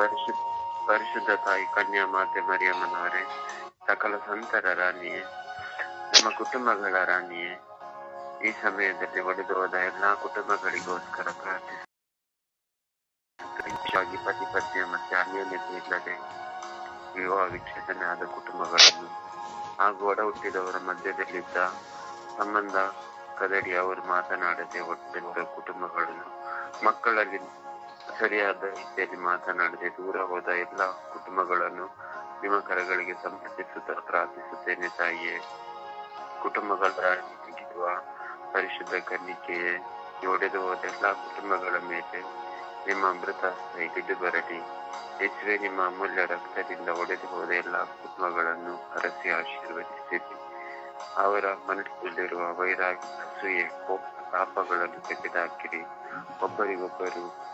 ಪರಿಶುದ್ಧ ಪರಿಶುದ್ಧ ತಾಯಿ ಕನ್ಯಾ ಮಾತೆ ಮರಿಯಮ್ಮನವರೇ, ಸಕಲ ಸಂತರ ರಾಣಿಯೇ, ನಮ್ಮ ಕುಟುಂಬಗಳ ರಾಣಿಯೇ, ಈ ಸಮಯದಲ್ಲಿ ಒಡೆದು ಹೋದ ಎಲ್ಲಾ ಕುಟುಂಬಗಳಿಗೋಸ್ಕರ ಪ್ರಾರ್ಥಿಸಿ. ಪತಿ ಪತ್ನಿಯ ಮತ್ತೆ ಅನ್ಯೋನ್ಯತೆ ಇಲ್ಲದೆ ವಿವಾಹ ವಿಚ್ಛೇದನೆ ಆದ ಕುಟುಂಬಗಳನ್ನು ಹಾಗೂ ಒಡ ಹುಟ್ಟಿದವರ ಮಧ್ಯದಲ್ಲಿದ್ದ ಸಂಬಂಧ ಕದಡಿ ಅವರು ಮಾತನಾಡದೆ ಒಟ್ಟಿರುವ ಕುಟುಂಬಗಳನ್ನು ಮಕ್ಕಳಲ್ಲಿ ಸರಿಯಾದ ರೀತಿಯಲ್ಲಿ ಮಾತನಾಡದೆ ದೂರ ಹೋದ ಎಲ್ಲ ಕುಟುಂಬಗಳನ್ನು ನಿಮ್ಮ ಕರಗಳಿಗೆ ಸಮರ್ಪಿಸುತ್ತಾ ಪ್ರಾರ್ಥಿಸುತ್ತೇನೆ ತಾಯಿಯೇ. ಕುಟುಂಬಗಳ ನೀಡಿರುವ ಪರಿಶುದ್ಧ ಕನ್ನಿಕೆಯೇ, ಒಡೆದು ಹೋದ ಎಲ್ಲ ಕುಟುಂಬಗಳ ಮೇಲೆ ನಿಮ್ಮ ಅಮೃತ ಹಿಡಿದು ಬರಲಿ. ಹೆಚ್ಚುವೆ ನಿಮ್ಮ ಅಮೂಲ್ಯ ರಕ್ತದಿಂದ ಒಡೆದು ಹೋದ ಎಲ್ಲ ಕುಟುಂಬಗಳನ್ನು ಅರಸಿ ಆಶೀರ್ವದಿಸಿರಿ. ಅವರ ಮನಸ್ಸಲ್ಲಿರುವ ವೈರಾಗ್ಯ, ಅಸೂಯೆ, ಕೋಪ ಪಾಪಗಳನ್ನು ತೆಗೆದುಹಾಕಿರಿ. ಒಬ್ಬರಿಗೊಬ್ಬರು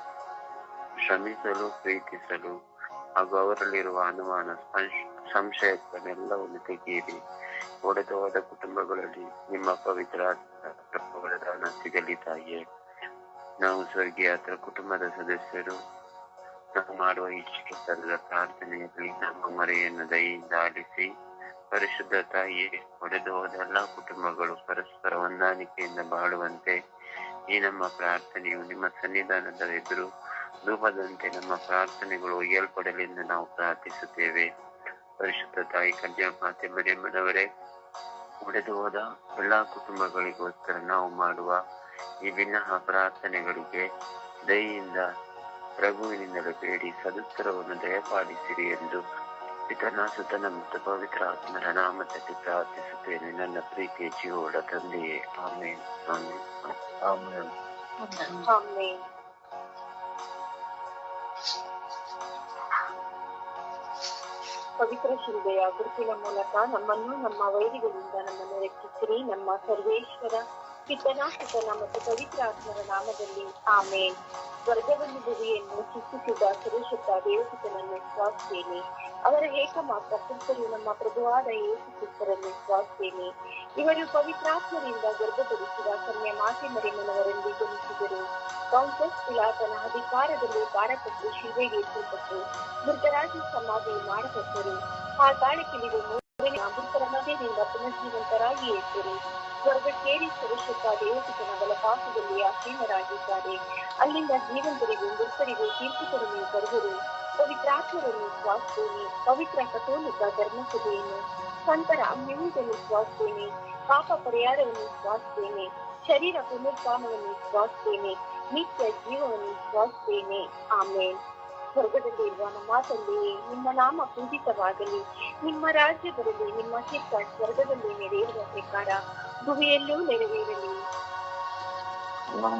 ಶ್ರಮಿಸಲು ಪ್ರೀತಿಸಲು ಹಾಗೂ ಅವರಲ್ಲಿರುವ ಅನುಮಾನ, ಸಂಶ್- ಸಂಶಯಗಳನ್ನೆಲ್ಲವನ್ನು ತೆಗೆಯಿರಿ. ಒಡೆದು ಹೋದ ಕುಟುಂಬಗಳಲ್ಲಿ ನಿಮ್ಮ ಪವಿತ್ರ ಸಿಗಲಿ ತಾಯಿಯೇ. ನಾವು ಸ್ವರ್ಗೀಯ ಕುಟುಂಬದ ಸದಸ್ಯರು. ನಾವು ಮಾಡುವ ಈ ಸಲ್ಲದ ಪ್ರಾರ್ಥನೆಯಲ್ಲಿ ನಮ್ಮ ಮರೆಯನ್ನು ದಯಿಂದ ಆಲಿಸಿ, ಪರಿಶುದ್ಧ ತಾಯಿಯೇ ಒಡೆದು ಹೋದ ಎಲ್ಲಾ ಕುಟುಂಬಗಳು ಪರಸ್ಪರ ಹೊಂದಾಣಿಕೆಯಿಂದ ಬಾಳುವಂತೆ ಈ ನಮ್ಮ ಪ್ರಾರ್ಥನೆಯು ನಿಮ್ಮ ಸನ್ನಿಧಾನದ ಎದುರು ಧೂಪದಂತೆ ನಮ್ಮ ಪ್ರಾರ್ಥನೆಗಳು ಒಯ್ಯಲ್ಪಡಲೆಂದು ನಾವು ಪ್ರಾರ್ಥಿಸುತ್ತೇವೆ. ಪರಿಶುದ್ಧ ತಾಯಿ ಕನ್ಯಾ ಮಾತೆ ಮರಿಯಮ್ಮನವರೇ ಒಡೆದು ಹೋದ ಎಲ್ಲಾ ಕುಟುಂಬಗಳಿಗೋಸ್ಕರ ನಾವು ಮಾಡುವ ಈ ವಿನಃ ಪ್ರಾರ್ಥನೆಗಳಿಗೆ ದಯಿಂದ ಪ್ರಭುವಿನಿಂದಲೇ ಬೇಡಿ ಸದುತ್ತರವನ್ನು ದಯಪಾಲಿಸಿರಿ ಎಂದು ಪಿತನ ಸುತನ ಮತ್ತು ಪವಿತ್ರ ಆತ್ಮರ ನಾಮದಲ್ಲಿ ಪ್ರಾರ್ಥಿಸುತ್ತೇನೆ. ನನ್ನ ಪ್ರೀತಿಯ ಜೀವೋಡ ತಂದೆಯೇ ಆಮೇಲೆ ಆಮೇಲೆ ಆಮೇಲೆ ಪವಿತ್ರ ಶಿಲ್ಬೆಯ ಗುರುತಿನ ಮೂಲಕ ನಮ್ಮನ್ನು, ನಮ್ಮ ವೈರಿಗಳಿಂದ ನಮ್ಮನ್ನು ರಕ್ಷಿಸಿರಿ ನಮ್ಮ ಸರ್ವೇಶ್ವರ ಕಿತ್ತನಾಶಕನ ಮತ್ತು ಪವಿತ್ರ ಆತ್ಮರ ನಾಮದಲ್ಲಿ. ಆಮೇನ್. ಸ್ವರ್ಗವನ್ನು ಭುವಿಯನ್ನು ಸೃಷ್ಟಿಸಿದ ಸುರೇಶಪ್ಪ ದೇವಸುತನನ್ನು ಸ್ವಾಸ್ತೇನೆ ಅವರ ಏಕಮಾತ್ರ ಪುತ್ರರು ನಮ್ಮ ಪ್ರಭುವಾದ ಯೇಸು ಕ್ರಿಸ್ತರನ್ನು ವಿಶ್ವಾಸಿಸುತ್ತೇನೆ ಇವರು ಪವಿತ್ರಾತ್ಮರಿಂದ ಗರ್ಭಧರಿಸಿದ ಕನ್ಯ ಮಾತೆ ಮರಿಮನವರಲ್ಲಿ ಜನಿಸಿದರು. ಕಾಂಗ್ರೆಸ್ ಇಲಾಖನ ಅಧಿಕಾರದಲ್ಲಿ ಭಾರತಕ್ಕೆ ಶಿವೇಗೆ ಏರ್ಪಟ್ಟು ಮೃತರಾಜ ಸಮಾಧಿ ಮಾಡಿಕೊಟ್ಟರು ಆ ಮೃತರ ಮಧ್ಯದಿಂದ ಪುನರ್ಜೀವಂತರಾಗಿ ಎದ್ದರು ಸ್ವರ್ಗಕ್ಕೇರಿ ಸುರಕ್ಷಿತ ದೇವತೆಗಳ ಬಲಪಾಸದಲ್ಲಿ ಆಸೀನರಾಗಿದ್ದಾರೆ. ಅಲ್ಲಿಂದ ಜೀವಂತರಿಗೂ ಮೃತರಿಗೂ ತೀರ್ಪು ಕೊಡಲು ಬರುವರು. ಪವಿತ್ರಾತ್ಮರನ್ನು ಸ್ವಾಸ್ತೇನೆ, ಪವಿತ್ರ ಕಥೋಲಿಕ ಧರ್ಮಸಭೆಯನ್ನು, ಸಂತರ ಅನ್ಯವನ್ನು ಸ್ವಾಸ್ತೇನೆ, ಪಾಪ ಪರಿಹಾರವನ್ನು ಸ್ವಾಸ್ತೇನೆ, ಶರೀರ ಪುನರುತ್ಥಾನವನ್ನು ಸ್ವಾಸ್ತೇನೆ, ನಿತ್ಯ ಜೀವವನ್ನು ಸ್ವಾಸ್ತೇನೆ. ಆಮೇಲೆ ಸ್ವರ್ಗದಲ್ಲಿರುವ ನಮ್ಮ ತಂದೆಯೇ ನಿಮ್ಮ ನಾಮ ಪೂಜಿತವಾಗಲಿ. ನಿಮ್ಮ ರಾಜ್ಯ ಬರಲಿ ನಿಮ್ಮ ಚಿತ್ತ ಸ್ವರ್ಗದಲ್ಲಿ ನೆರೆಯುವ ಪ್ರಕಾರ ಭೂಮಿಯಲ್ಲೂ ನೆರವೇರಲಿ. ನಮ್ಮ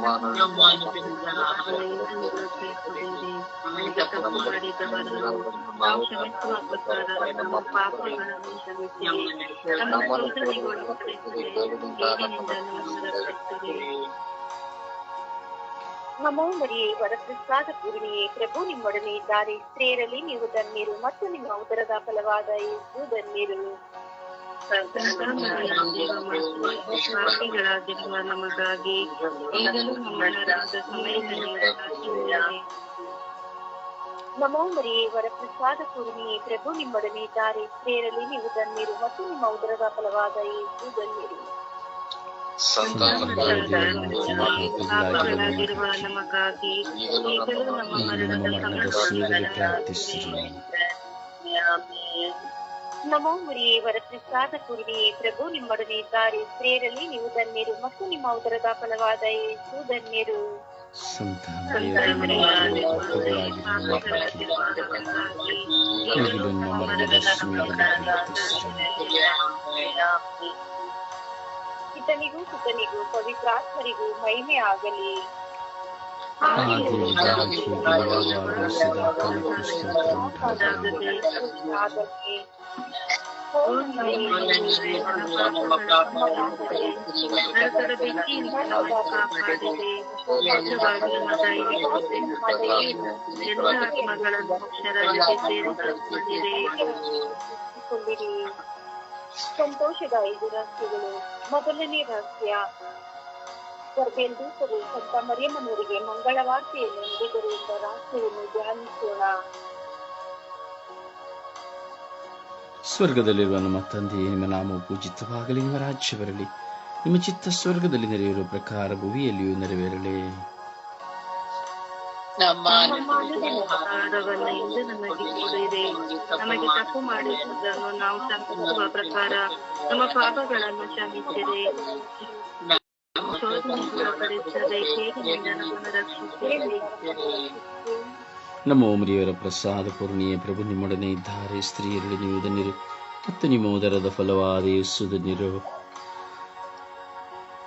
ನಮ್ಮ ಅನುದಿನದ ಆಹಾರವನ್ನು ಸ್ವೀಕರಿಸಿರಿ. ನಮಗೆ ತಪ್ಪು ಮಾಡಿದವರನ್ನು ನಾವು ಕ್ಷಮಿಸುವ ಪ್ರಕಾರ ನಮ್ಮ ಪಾಪಗಳನ್ನು ಕ್ಷಮಿಸಿರಿ. ನಮ್ಮ ಶೋಧನೆಗೆ ಒಳಪಡಿಸದೆ ಕೀಡಿನಿಂದ ನಮ್ಮನ್ನು ರಕ್ಷಿಸಿರಿ. ನಮೋ ಮರಿಯೇ ವರಪ್ರಸಾದ ಪೂರ್ಣಿಯೇ, ಪ್ರಭು ನಿಮ್ಮೊಡನೆ ಇದ್ದಾರೆ ಸ್ತ್ರೀಯರಲ್ಲಿ ನೀವು ಧನ್ಯರು ಮತ್ತು ನಿಮ್ಮ ಉದರದ ಫಲವಾದ ಯೇಸು ಧನ್ಯರು ಪಾಪಿಗಳಾಗಿರುವ ನಮಗಾಗಿ ನಮೋ ಮರಿಯೇ ವರಪ್ರಸಾದ ಪೂರ್ಣಿಯೇ, ಪ್ರಭು ನಿಮ್ಮೊಡನೆ ಇದ್ದಾರೆ ಸ್ತ್ರೀಯರಲ್ಲಿ ನೀವು ಧನ್ಯರು ಮತ್ತು ನಿಮ್ಮ ಉದರದ ಫಲವಾದ ಯೇಸು ಧನ್ಯರು ನಮಗಾಗಿ ನಮ್ಮ ಮರಣದ. ನಮೋ ಮರಿಯೇ ವರಪ್ರಸಾದ ಪ್ರಭು ನಿಮ್ಮೊಡನೆ ಇದ್ದಾರೆ ಸ್ತ್ರೀಯರಲ್ಲಿ ನೀವು ಧನ್ಯರು ಮತ್ತು ನಿಮ್ಮ ಉದರದ ಫಲವಾದ ಯೇಸು ಧನ್ಯರು ಸಂತ ಪಾಪಿಗಳಾಗಿರುವ ನಮಗಾಗಿ ಈಗಲೂ ನಮ್ಮ ಮರಣದ ಸಮಯದಲ್ಲಿ ಪ್ರಾರ್ಥಿಸಿರಿ. ಪಿತನಿಗೂ ಸುತನಿಗೂ ಪವಿತ್ರಾತ್ಮರಿಗೂ ಮಹಿಮೆ ಆಗಲಿ ಆದಿಯಾಗಿ ಬಲವಾಡಿಸಿದ ಕನಕ ಸ್ತೋತ್ರ ಉಂಟಾಗಲಿ. ಆಗಲಿ ನರಕದ ಬೆಂಕಿಯಿಂದ ನಮ್ಮನ್ನು ಕಾಪಾಡಿದೆ ಮೋಕ್ಷವಾಗಿ ನಮ್ಮ ದಯೆಗೆ ಎಲ್ಲ ಆತ್ಮಗಳನ್ನು ಮೋಕ್ಷರಾಜ್ಯಕ್ಕೆ ಸೇರಿಸುತ್ತಿದ್ದೀರಿ ಕೊಂಡಿರಿ ಸಂತೋಷದ ಐದು ರಹಸ್ಯಗಳು ಮೊದಲನೇ ರಹಸ್ಯ ಗರ್ಭೇಂದೂತರು ಸಂತ ಮರಿಯಮ್ಮನವರಿಗೆ ಮಂಗಳವಾರ್ತೆಯನ್ನು ನೀಡಿದರು ಎಂಬ ರಹಸ್ಯವನ್ನು ಧ್ಯಾನಿಸೋಣ. ಸ್ವರ್ಗದಲ್ಲಿರುವ ನಮ್ಮ ತಂದೆಯೇ ನಿಮ್ಮ ನಾಮವು ಪೂಜಿತವಾಗಲಿ, ನಿಮ್ಮ ರಾಜ್ಯ ಬರಲಿ. ನಿಮ್ಮ ಚಿತ್ತ ಸ್ವರ್ಗದಲ್ಲಿ ನೆರೆಯಿರುವ ಪ್ರಕಾರ ಭುವಿಯಲ್ಲಿಯೂ ನೆರವೇರಲಿ. ನಮ್ಮ ಆಹಾರವನ್ನು ಇಂದು ನಮಗೆ ಕೊಡಿದೆ ನಮಗೆ ತಪ್ಪು ಮಾಡಿರುವುದನ್ನು ನಾವು ತಪ್ಪಿಸುವ ಪ್ರಕಾರ ನಮ್ಮ ಪಾಪಗಳನ್ನು ನಮ್ಮ ಓಮರಿಯವರ ಪ್ರಸಾದ ಪೂರ್ಣಿಯ ಪ್ರಭು ನಿಮ್ಮೊಡನೆ ಇದ್ದಾರೆ ಸ್ತ್ರೀಯರಲ್ಲಿ ನೀವು ಧನ್ಯರು ಮತ್ತು ನಿಮ್ಮ ಉದರದ ಫಲವಾದ ಯೇಸು ಧನ್ಯರು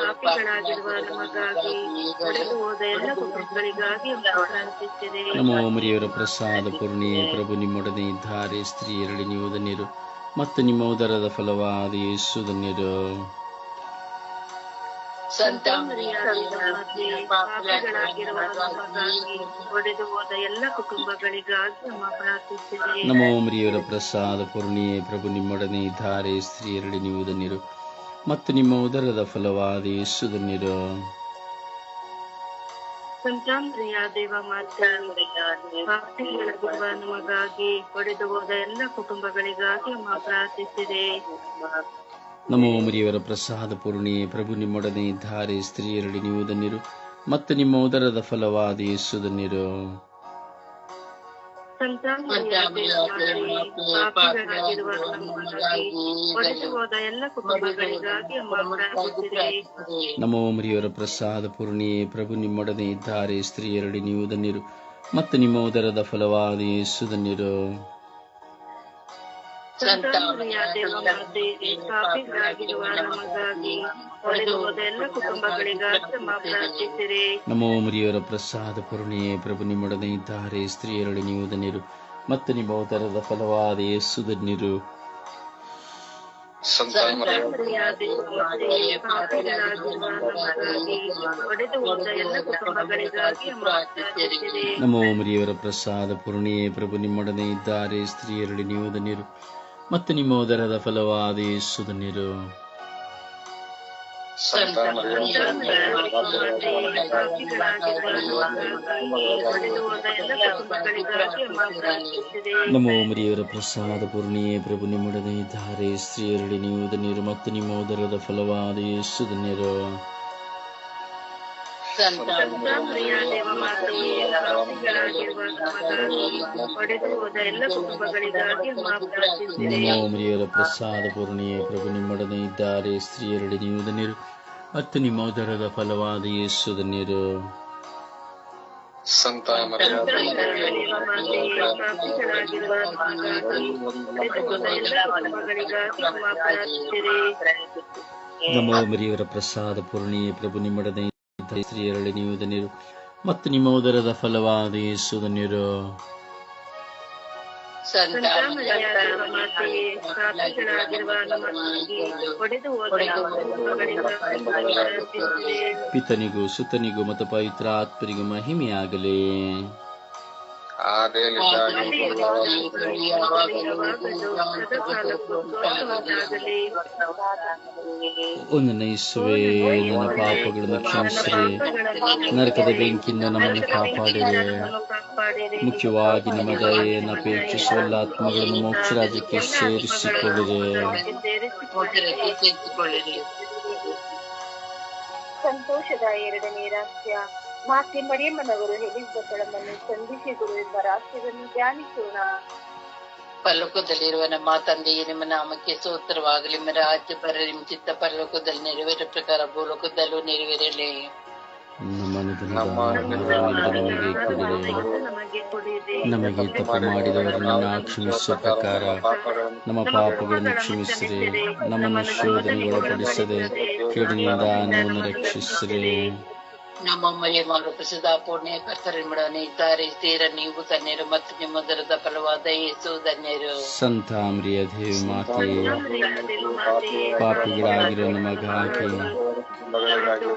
ಪಾಪಿಗಳಾಗಿರುವ ನಮಗಾಗಿ ಒಡೆದು ಹೋದ ಎಲ್ಲ ಕುಟುಂಬಗಳಿಗಾಗಿ ಪ್ರಾರ್ಥಿಸಿರಿ ನಮ್ಮ ಓಮರಿಯವರ ಪ್ರಸಾದ ಪೂರ್ಣಿ ಪ್ರಭು ನಿಮ್ಮೊಡನೆ ಇದ್ದಾರೆ. ಎರಡು ನೀವು ಧನ್ಯರು ಮತ್ತು ನಿಮ್ಮ ಉದರದ ಫಲವಾದ ಯೇಸು ಧನ್ಯರು ಸಂತ ಸಂತಾಮರಿಯ ದೇವಮಾತೆ ನಮಗಾಗಿ ಒಡೆದು ಹೋದ ಎಲ್ಲ ಕುಟುಂಬಗಳಿಗಾಗಿ ನಮ್ಮ ಪ್ರಾರ್ಥಿಸಿರಿ ನಮ್ಮ ಓಮರಿಯವರ ಪ್ರಸಾದ ಪೂರ್ಣಿಯೇ. ಪ್ರಭು ನಿಮ್ಮೊಡನೆ ಇದ್ದಾರೆ. ಸ್ತ್ರೀಯರಲ್ಲಿ ನೀವು ಧನ್ಯರು ಮತ್ತು ನಿಮ್ಮ ಉದರದ ಫಲವಾದ ಯೇಸುದ ನೀರು ಸಂತಾಮರಿಯ ದೇವ ಪಾಪಿಗಳಾಗಿರುವ ನಮಗಾಗಿ ಒಡೆದು ಹೋದ ಎಲ್ಲ ಕುಟುಂಬಗಳಿಗಾಗಿ ಪ್ರಾರ್ಥಿಸಿದೆ. ನಮ್ಮ ಮರಿಯವರ ಪ್ರಸಾದ ಪೂರ್ಣಿ ಪ್ರಭು ನಿಮ್ಮೊಡನೆ ಇದ್ದಾರೆ ಸ್ತ್ರೀಯರಡಿ ನೀವು ಧನ್ಯರು ಮತ್ತು ನಿಮ್ಮ ಉದರದ ಫಲವಾದ ಯೇಸು ಧನ್ಯರು ಎಲ್ಲ ಕುಟುಂಬಗಳಿಗಾಗಿ ನಮ್ಮ ಮರಿಯವರ ನಮ್ಮ ಓಮರಿಯವರ ಪ್ರಸಾದ ಪೂರ್ಣಿ ಪ್ರಭು ನಿಮ್ಮೊಡನೆ ಇದ್ದಾರೆ ಸ್ತ್ರೀಯರಡಿ ನೀವು ಧನ್ಯರು. ಮತ್ತು ನಿಮ್ಮ ಉದರದ ಫಲವಾದ ಯೇಸು ಧನ್ಯರು. ನಮ್ಮ ಓಮರಿಯವರ ಪ್ರಸಾದ ಪೂರ್ಣಿಯೇ ಪ್ರಭು ನಿಮ್ಮೊಡನೆ ಇದ್ದಾರೆ. ಸ್ತ್ರೀಯರಲ್ಲಿ ನೀವು ಧನ್ಯರು, ಮತ್ತು ನಿಮ್ಮ ಅವತಾರದ ಫಲವಾದ ಯೇಸು ಧನ್ಯರು. ನಮೋ ಮುರಿಯವರ ಪ್ರಸಾದ ಪೂರ್ಣಿಯೇ ಪ್ರಭು ನಿಮ್ಮೊಡನೆ ಇದ್ದಾರೆ. ಸ್ತ್ರೀಯರಲ್ಲಿ ನೀವು ಧನ್ಯರು ಮತ್ತು ನಿಮ್ಮ ಉದರದ ಫಲವಾದ ಯೇಸು ನೀರು ನಮ್ಮ ಮರಿಯವರ ಪ್ರಸಾದ ಪೂರ್ಣಿಯೇ ಪ್ರಭು ನಿಮ್ಮೊಡನೆ ಇದ್ದಾರೆ. ಸ್ತ್ರೀಯರಡಿ ನೀವು ಧನ್ಯರು ಮತ್ತು ನಿಮ್ಮ ಉದರದ ಫಲವಾದ ಯೇಸು ಧನ್ಯರು. ನಮ್ಮ ಓಮರಿಯವರ ಪ್ರಸಾದ ಪೂರ್ಣಿಯೇ ಪ್ರಭು ನಿಮ್ಮೊಡನೆ ಇದ್ದಾರೆ ಸ್ತ್ರೀಯರಲ್ಲಿ ನೀವು ಧನ್ಯರು ಮತ್ತು ನಿಮ್ಮ ಉದರದ ಫಲವಾದ ಯೇಸು ಧನ್ಯರು ಸಂತಾಮರಿಯ ದೇವಮಾತೆಯೇ ಪಾಪಿಗಳಾಗಿರುವ ನಮಗಾಗಿ ಒಡೆದು ಹೋದ ಎಲ್ಲ ಕುಟುಂಬಗಳಿಗಾಗಿ ನಮ್ಮ ಪ್ರಾರ್ಥಿಸಿರಿ ನಮ್ಮ ಓಮರಿಯವರ ಪ್ರಸಾದ ಪೂರ್ಣಿಯೇ ಪ್ರಭು ನಿಮ್ಮೊಡನೆ ಇದ್ದಾರೆ ಸ್ತ್ರೀಯರಲ್ಲಿ ನೀವು ಧನ್ಯರು ಮತ್ತು ನಿಮ್ಮ ಉದರದ ಫಲವಾದ ಯೇಸು ಧನ್ಯರು ಪಿತನಿಗೂ ಸುತನಿಗೂ ಮತ್ತು ಪವಿತ್ರ ಆತ್ಮರಿಗೂ ಮಹಿಮೆಯಾಗಲಿ. ಒಂದು ನೈಸುವೆ ನನ್ನ ಪಾಪಗಳನ್ನು ಕ್ಷಮಿಸಿರಿ. ನರಕದ ಬೆಂಕಿಯಿಂದ ನಮ್ಮನ್ನು ಕಾಪಾಡಿರಿ. ಮುಖ್ಯವಾಗಿ ನಮ್ಮ ದಯೆಯನ್ನು ಅಪೇಕ್ಷಿಸುವಲ್ಲ ಆತ್ಮಗಳನ್ನು ಮೋಕ್ಷ ರಾಜ್ಯಕ್ಕೆ ಸೇರಿಸಿಕೊಳ್ಳಿರಿ ಸಂತೋಷದ ಎರಡನೇ ರಹಸ್ಯ. ಮಾತೆ ಮರಿಯಮ್ಮನವರು ಹೇಳಿದ್ದಗಳನ್ನು ಸಂಧಿಸಿದರು ಎಂಬ ರಾಷ್ಟ್ರವನ್ನು ಧ್ಯಾನಿಸೋಣ. ಪರಲೋಕದಲ್ಲಿರುವ ನಮ್ಮ ತಂದೆಯೇ ನಿಮ್ಮ ನಾಮಕ್ಕೆ ಸ್ತೋತ್ರವಾಗಲಿ. ನಿಮ್ಮ ರಾಜ್ಯ ಬರಲಿ ನಿಮ್ಮ ಚಿತ್ತ ಪರಲೋಕದಲ್ಲಿ ನೆರವೇರ ಪ್ರಕಾರ ಭೂಲೋಕದಲ್ಲೂ ನೆರವೇರಲಿ. ನಮ್ಮ ನಮಗೆ ತಪ್ಪು ಮಾಡಿದವರನ್ನು ನಾವು ಕ್ಷಮಿಸುವ ಪ್ರಕಾರ ನಮ್ಮ ಪಾಪಗಳನ್ನು ಕ್ಷಮಿಸಿರಿ. ನಮ್ಮನ್ನು ಶೋಧನೆಗೊಳಪಡಿಸದೆ ಕೇಡಿನಿಂದ ನಮ್ಮನ್ನು ರಕ್ಷಿಸಿರಿ. ನಮ್ಮ ಮರಿಯ ಮಗಳು ಪ್ರಸಿದ್ಧ ಪುಣ್ಯ ಕರ್ತರಿಮಡನೆ ಇದ್ದಾರೆ ತೀರ ನೀವು ಧನ್ಯರು ಮತ್ತು ನಿಮ್ಮ ದರದ ಫಲವಾದ ಯೇಸು ಧನ್ಯರು. ಸಂತ ದೇವಿ ಮಾತೆ ಪಾಪಿಗಳಾಗಿರೋ ನಮಗಾಗಿ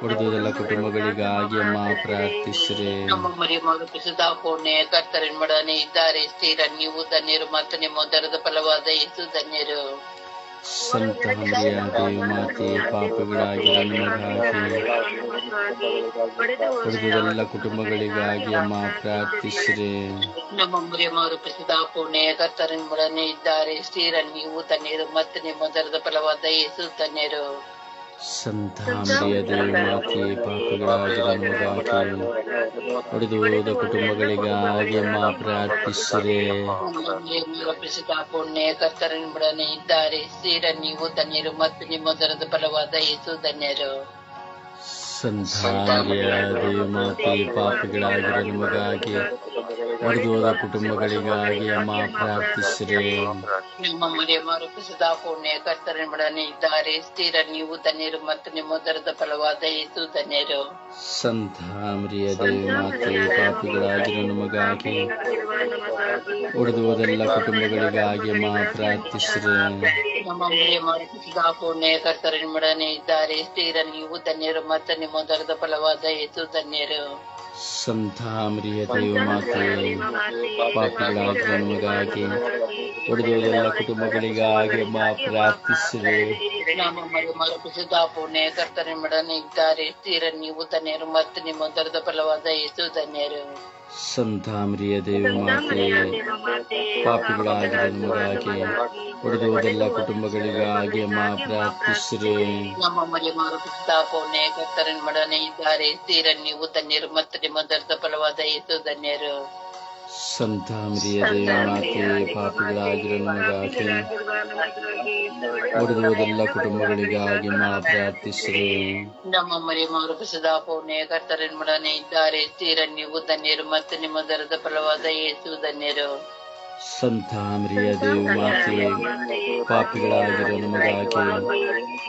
ಉಳಿದುದೆಲ್ಲ ಕುಟುಂಬಗಳಿಗಾಗಿ ಅಮ್ಮ ಪ್ರಾರ್ಥಿಸ್ರೆ ನಮ್ಮ ಮರಿಯ ಮಗಳು ಪ್ರಸಿದ್ಧ ಪುಣ್ಯ ಕರ್ತರಿಮಡನೆ ಇದ್ದಾರೆ ತೀರ ನೀವು ಧನ್ಯರು ಮತ್ತು ನಿಮ್ಮ ದರದ ಫಲವಾದ ಯೇಸು ಧನ್ಯರು. ಸಂತ ಮರಿಯ ದೇವಿ ಮಾತೆ, ಪಾಪಗಳಾಗಿ ನಮಗಾಗಿ ಉಳಿದುದೆಲ್ಲ ಕುಟುಂಬಗಳಿಗಾಗಿ ಅಮ್ಮ ಪ್ರಾರ್ಥಿಸಿರಿ. ನಮ್ಮ ಮರಿಯ ಮಗಳು ಪ್ರಸಿದ್ಧ ಪುಣ್ಯ ಕರ್ತರಿಮಡನೆ ಇದ್ದಾರೆ. ತೀರ ನೀವು ತಣ್ಣೀರು ಮತ್ತು ನಿಮ್ಮ ದರದ ಫಲವಾದ ಯೇಸು ಧನ್ಯರು ಸಂತ ಮರಿಯ ದೇವಿ ಮಾತೆ ಪಾಪಿಗಳಾಗಿರೋ ನಮಗಾಗಿ ಉಳಿದು ಹೋದ ಕುಟುಂಬಗಳಿಗಾಗಿ ಅಮ್ಮ ಪ್ರಾರ್ಥಿಸಿದೆ ಪುಣ್ಯ ಕರ್ತರನ್ಬಿಡನೆ ಇದ್ದಾರೆ. ಸೀರ ನೀವು ಧನ್ಯರು ಮತ್ತು ನಿಮ್ಮ ದರದ ಫಲವಾದ ಯೇಸು ಧನ್ಯರು. ಸಂತ ಮರಿಯ ದೇವಿ ಹೋದ ಕುಟುಂಬಗಳಿಗಾಗಿ ಅಮ್ಮ ಪ್ರಾರ್ಥಿಸಿರಿ ನಿಮ್ಮ ಮರಿಯ ಮಾರು ಪ್ರಸಿದ್ಧ ಪುಣ್ಯ ಕರ್ತರನ್ಬಿಡನೆ ಇದ್ದಾರೆ. ಸ್ತ್ರೀರ ನೀವು ಧನ್ಯರು ಮತ್ತು ನಿಮ್ಮ ದರದ ಫಲವಾದ ಯೇಸು ಧನ್ಯರು. ಸಂತ ಮರಿಯ ದೇವಿ ಮಾತೆ ಪಾಪಿಗಳಾಗಿರೋ ನಮಗಾಗಿ ಕುಟುಂಬಗಳಿಗಾಗಿ ಅಮ್ಮ ಪ್ರಾರ್ಥಿಸಿರಿ. ನಮ್ಮ ಮರಿಯ ಮಾರು ಪ್ರಸಿದ್ಧ ಪುಣ್ಯ ಕರ್ತರನ್ಬಿಡನೆ ಇದ್ದಾರೆ. ಸ್ಥಿರ ನೀವು ಧನ್ಯರು ಮತ್ತು ನಿಮ್ಮ ದರದ ಫಲವಾದ ಯೇಸು ಧನ್ಯರು. ಸಂತ ಮರಿಯ ದೇವಿ ಮಾತೆ ಪಾಪಿಗಳಾಗಿರೋ ನಮಗಾಗಿ ಕುಟುಂಬಗಳಿಗಾಗಿ ಅಮ್ಮ ಪ್ರಾರ್ಥಿಸಿದೆ ನಮ್ಮ ಮರಿಯ ಮಾರು ಪ್ರಸಿದ್ಧ ಪುಣ್ಯ ಕರ್ತರನ್ಬಿಡನೆ ಇದ್ದಾರೆ ತೀರ ನೀವು ತನ್ನೇರು ಮತ್ತು ನಿಮ್ಮ ದರದ ಫಲವಾದ ಯೇಸು ಧನ್ಯರು. ಸಂತ ಮರಿಯ ದೇವಿ ಮಾತೆ ಪಾಪಿಗಳಾಗಿರೋ ನಮಗಾಗಿ ಉಳಿದೋದೆಲ್ಲ ಕುಟುಂಬಗಳಿಗಾಗಿ ಅಮ್ಮ ಪ್ರಾರ್ಥಿಸ್ರೆ ನಮ್ಮ ಮರಿಯ ಮಾರು ಕರ್ತರನ್ ಕರ್ತರನ್ಬಿಡನೆ ಇದ್ದಾರೆ. ಸ್ತ್ರೀರ ನೀವು ಧನ್ಯರು ಮತ್ತು ನಿಮ್ಮ ದರ್ದ ಫಲವಾದ ಧನ್ಯರು ಸಂತ ಮರಿಯ ದೇವಿ ಮಾತೆ ಪಾಪಿಗಳಾಗಿರೋ ನಮಗಾಗಿ ಉಳಿದೋದೆಲ್ಲ ಕುಟುಂಬಗಳಿಗಾಗಿ ಪ್ರಾರ್ಥಿಸ್ರೆ ನಮ್ಮ ಮಾರು ಪ್ರಸಿದ್ಧ ಪುಣ್ಯ ಕರ್ತರನ್ಬಿಡನೆ ಇದ್ದಾರೆ. ತೀರ ನೀವು ಧನ್ಯರು ಮತ್ತು ನಿಮ್ಮ ದರದ ಫಲವಾದ ಯೇಸು ಧನ್ಯರು. ಸಂತ ಮರಿಯ ದೇವಿ ಮಾತೆ ಪಾಪಿಗಳಾಗಿರೋ ನಮಗಾಗಿ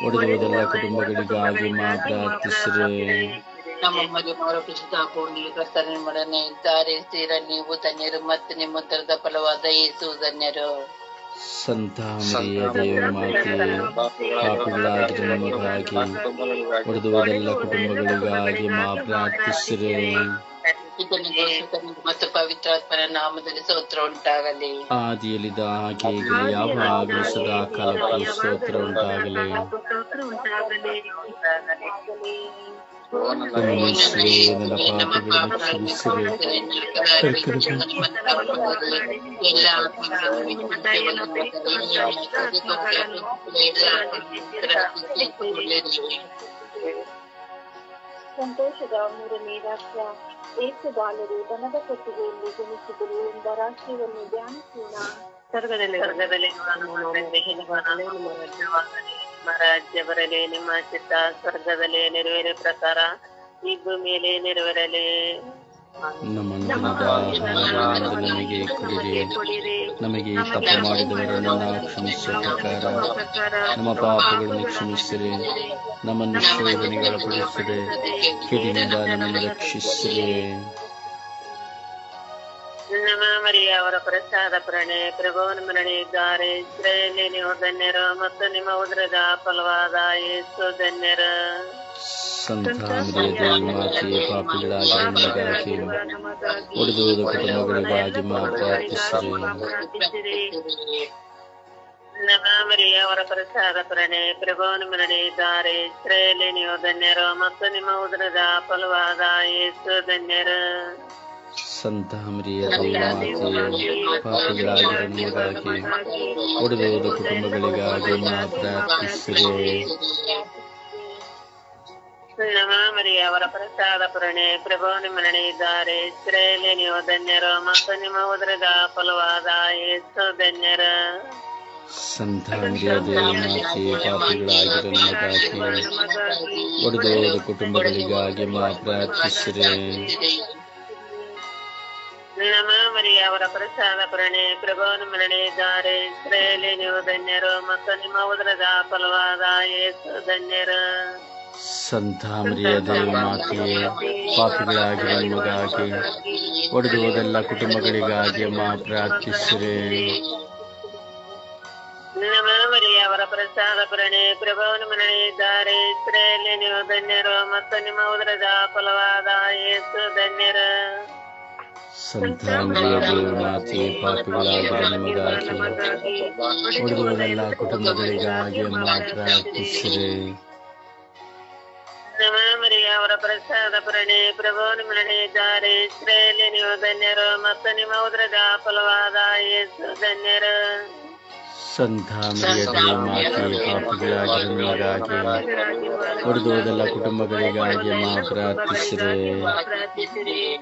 ಉಳಿದೋದೆಲ್ಲ ಕುಟುಂಬಗಳಿಗಾಗಿ ಪ್ರಾರ್ಥಿಸ್ರೆ ನಮ್ಮ ಮರಿಯ ಮಾರು ಪ್ರಸಿದ್ಧ ಪುಣ್ಯ ಕರ್ತರನ್ಬಿಡನೆ ಇದ್ದಾರೆ. ನೀವು ಧನ್ಯರು ಮತ್ತು ನಿಮ್ಮ ತರದ ಫಲವಾದ ಯೇಸು ಧನ್ಯರು. ಸಂತ ಮರಿಯ ನಮಗಾಗಿ ಕುಟುಂಬಗಳಿಗಾಗಿ ಮಾ ಪ್ರಾರ್ಥಿಸಿರಿ. ಮತ್ತು ಪವಿತ್ರಾತ್ಮನ ನಾಮದಲ್ಲಿ ಸ್ತೋತ್ರ ಉಂಟಾಗಲಿ. ಆದಿಯಲ್ಲಿದ ಹಾಗೆ ಸದಾ ಕಾಲಕ್ಕೂ ಸ್ತೋತ್ರ ಉಂಟಾಗಲಿ. ಯೇಸುವೇ, ನನ್ನ ಪಾಪಗಳನ್ನು ಕ್ಷಮಿಸಿರಿ ಎಲ್ಲ ಆತ್ಮಗಳನ್ನು ಸಂತೋಷದ ಮೂರನೇ ರಾಷ್ಟ್ರ ಏಸು ಬಾಲರು ದನದ ಕೊಟ್ಟಿಗೆಯಲ್ಲಿ ಜನಿಸಿದರು ಎಂಬ ರಾಷ್ಟ್ರವನ್ನು ಧ್ಯಾನಿಸೋಣ ಸ್ವರ್ಗದಲ್ಲಿ ಸ್ವರ್ಗದಲ್ಲಿ ನಿಮ್ಮ ರಾಜ್ಯ ಬರಲಿ ನಿಮ್ಮ ಚಿತ್ತ ಸ್ವರ್ಗದಲ್ಲಿ ನೆರವೇರಿ ಪ್ರಕಾರ ಈ ಭೂಮಿಯಲ್ಲಿ ನೆರವೇರಲಿ. ನಮ್ಮ ನಮಗೆ ಕೊಡಿರಿ ನಮಗೆ ಪಾಪ ಮಾಡಿದವರನ್ನು ಕ್ಷಮಿಸುವ ಪ್ರಕಾರ ನಮ್ಮ ಪಾಪಗಳನ್ನು ಕ್ಷಮಿಸಿರಿ. ನಮ್ಮನ್ನು ಶೋಧನೆಗೆ ಒಳಪಡಿಸಿದೆ ಕಿಡಿನಿಂದ ನಮ್ಮನ್ನು ರಕ್ಷಿಸಿರಿ. ನಮ್ಮ ಮರಿಯ ಅವರ ಪ್ರಸಾದ ಪ್ರಣೆ ಪ್ರಭುವನ ಮರಣೆ ಇದ್ದಾರೆ ಇಸ್ರಾಯೇಲಿ ನೀವು ಧನ್ಯರು ಮತ್ತು ನಿಮ್ಮ ಉದರದ ಫಲವಾದ ಯೇಸು ಧನ್ಯರು ಸಂತ ಮರಿಯ ದೇವಿ ಮಾತೆಯೇ ಪಾಪಿಗಳಾಗಿರೋ ನಮಗಾಗಿ ಉಳಿದುವುದು ಕುಟುಂಬಗಳಿಗಾಗಿ ಮಾ ಪ್ರಾರ್ಥಿಸಿರಿ ನಮ್ಮ ಮರಿಯ ಅವರ ಪ್ರಸಾದ ಪ್ರಣೆ ಪ್ರಭುವನ ಮರಣೆ ಇದ್ದಾರೆ ಇಸ್ರಾಯೇಲಿ ನೀವು ಧನ್ಯರು ಮತ್ತು ನಿಮ್ಮ ಉದರದ ಫಲವಾದ ಯೇಸು ಧನ್ಯರು ಸಂತ ಮರಿಯ ದೇವಿ ಮಾತೆಯೇ ಪಾಪಿಗಳಾಗಿರೋ ನಮಗಾಗಿ ಉಳಿದುವುದು ಕುಟುಂಬಗಳಿಗಾಗಿ ಮಾ ಪ್ರಾರ್ಥಿಸಿರಿ ನಮ್ಮ ಮರಿಯ ಅವರ ಪ್ರಸಾದ ಪ್ರಣೆ ಪ್ರಭುವನ ಮರಣೆ ಇದ್ದಾರೆ ಇಸ್ರಾಯೇಲಿ ನೀವು ಧನ್ಯರು ಮತ್ತು ನಿಮ್ಮ ಉದರದ ಫಲವಾದ ಯೇಸು ಧನ್ಯರು ಸಂತ ಮರಿಯ ದೇವಿ ಮಾತೆಯೇ ಪಾಪಿಗಳಾಗಿರೋ ನಮಗಾಗಿ ಒಡೆದೋದ ಕುಟುಂಬಗಳಿಗಾಗಿ ಮಾ ಪ್ರಾರ್ಥಿಸಿರಿ ನಮ್ಮ ಮರಿಯ ಅವರ ಪ್ರಸಾದ ಪುರಣೆ ಪ್ರಭುವನ ಮರಣೆ ಇದ್ದಾರೆ ಇಸ್ರೇಲಿ ನೀವು ಧನ್ಯರು ಮತ್ತು ನಿಮ್ಮ ಉದರದ ಫಲವಾದ ಯೇಸು ಧನ್ಯರು. ಸಂತ ಮರಿಯ ದೇವಮಾತೆಯೇ ಪಾಪಿಗಳಾಗಿ ನಮಗಾಗಿ ಒಡೆದು ಹೋದೆಲ್ಲ ಕುಟುಂಬಗಳಿಗಾಗಿ ಅಮ್ಮ ಪ್ರಾರ್ಥಿಸಿರೆ. ನಮ ಮರಿಯ ಅವರ ಪ್ರಸಾದ ಪ್ರಣೆ ಪ್ರಭುವನ್ನು ಮನೆಯಿದ್ದಾರೆ ಇಸ್ರೇಲಿ ನೀವು ಧನ್ಯರು ಮತ್ತು ನಿಮ್ಮ ಉದರದ ಫಲವಾದ ಯೇಸು ಧನ್ಯರು. ಸಂತ ಮರಿಯ ದೇವ ಮಾತೆಯೇ ಪಾಪಿಗಳಾಗಿರೋ ನಮಗಾಗಿ ಒಡೆದು ಹೋದೆಲ್ಲ ಕುಟುಂಬಗಳಿಗಾಗಿ ಅಮ್ಮ ಪ್ರಾರ್ಥಿಸಿರೆ ನಮ್ಮ ಮರಿಯ ಅವರ ಪ್ರಸಾದ ಪ್ರಣೆ ಪ್ರಭುವನ್ನು ಮನೆಯಿದ್ದಾರೆ ಇಸ್ರೇಲಿ ನೀವು ಧನ್ಯರು ಮತ್ತು ನಿಮ್ಮ ಉದರದ ಫಲವಾದ ಯೇಸು ಧನ್ಯರು ಸಂತ ಮರಿಯ ದೇವ ಮಾತೆಯೇ ಪಾಪಿಗಳಾಗಿರೋ ನಮಗಾಗಿ ಒಡೆದು ಹೋದೆಲ್ಲ ಕುಟುಂಬಗಳಿಗಾಗಿ ಅಮ್ಮ ಪ್ರಾರ್ಥಿಸಿರೆ ನಮ್ಮ ಮರಿಯ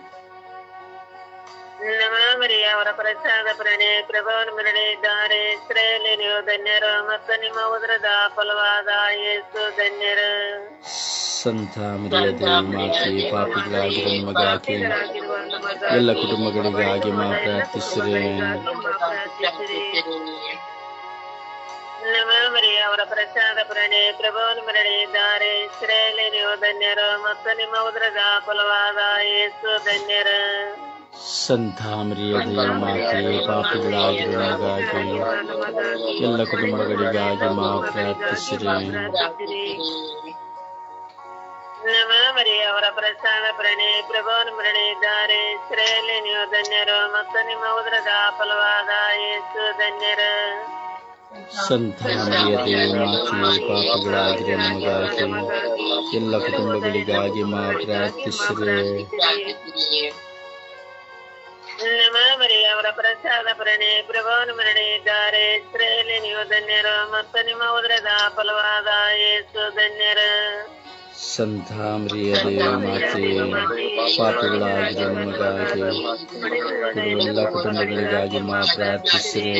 ಅವರ ಪ್ರಸಾದ ಪ್ರಣೆ ಪ್ರಭುವನ್ನು ಮನೆಯಿದ್ದಾರೆ ಇಸ್ರೇಲಿ ನೀವು ಧನ್ಯರು ಮತ್ತು ನಿಮ್ಮ ಉದರದ ಫಲವಾದ ಯೇಸು ಧನ್ಯರು. ಸಂತ ಮರಿಯ ದೇವಿ ಪಾಪಿಗಳಾಗಿರುವ ಪಾಪಿಗಳಾಗಿರೋ ನಮಗಾಗಿ ಎಲ್ಲ ಕುಟುಂಬಗಳಿಗಾಗಿ ಅಮ್ಮ ಪ್ರಾರ್ಥಿಸಿರೆ. ಮರಿಯ ಅವರ ಪ್ರಸಾದ ಪ್ರಣೆ ಪ್ರಭುವನ್ನು ಮರಣಿದ್ದಾರೆ ಇಸ್ರೇಲಿ ನೀವು ಧನ್ಯರು ಮತ್ತು ನಿಮ್ಮ ಉದರದ ಫಲವಾದ ಯೇಸು ಧನ್ಯರು. ಸಂತ ಮರಿಯ ದೇವ ಮಾತೆಯೇ ಪಾಪಿಗಳಾಗಿರೋ ನಮಗಾಗಿ ಎಲ್ಲ ಕುಟುಂಬಗಳಿಗಾಗಿ ಅಮ್ಮ ಪ್ರಾರ್ಥಿಸಿರೆ ನಮ್ಮ ಮರಿಯ ಅವರ ಪ್ರಸಾದ ಪ್ರಣೆ ಪ್ರಭುವನ್ನು ಮರಣಿದ್ದಾರೆ ಇಸ್ರೇಲಿ ನೀವು ಧನ್ಯರು ಮತ್ತು ನಿಮ್ಮ ಉದರದ ಫಲವಾದ ಯೇಸು ಧನ್ಯರು ಸಂತ ಮರಿಯ ದೇವ ಮಾತೆಯೇ ಪಾಪಿಗಳಾಗಿರೋ ನಮಗಾಗಿ ಎಲ್ಲ ಕುಟುಂಬಗಳಿಗಾಗಿ ಅಮ್ಮ ಪ್ರಾರ್ಥಿಸಿರೆ ನಮ್ಮ ಮರಿಯ ಅವರ ಪ್ರಸಾದ ಪ್ರಣೆ ಪ್ರಭುವನ್ನು ಮರಣಿದ್ದಾರೆ ಇಸ್ರೇಲಿ ನೀವು ಧನ್ಯರು ಮತ್ತು ನಿಮ್ಮ ಉದರದ ಫಲವಾದ ಯೇಸು ಧನ್ಯರು ಸಂತ ಮರಿಯ ದೇವ ಮಾತೆಯೇ ಪಾಪಿಗಳಾಗಿರೋ ನಮಗಾಗಿ ಎಲ್ಲ ಕುಟುಂಬಗಳಿಗಾಗಿ ಅಮ್ಮ ಪ್ರಾರ್ಥಿಸಿರೆ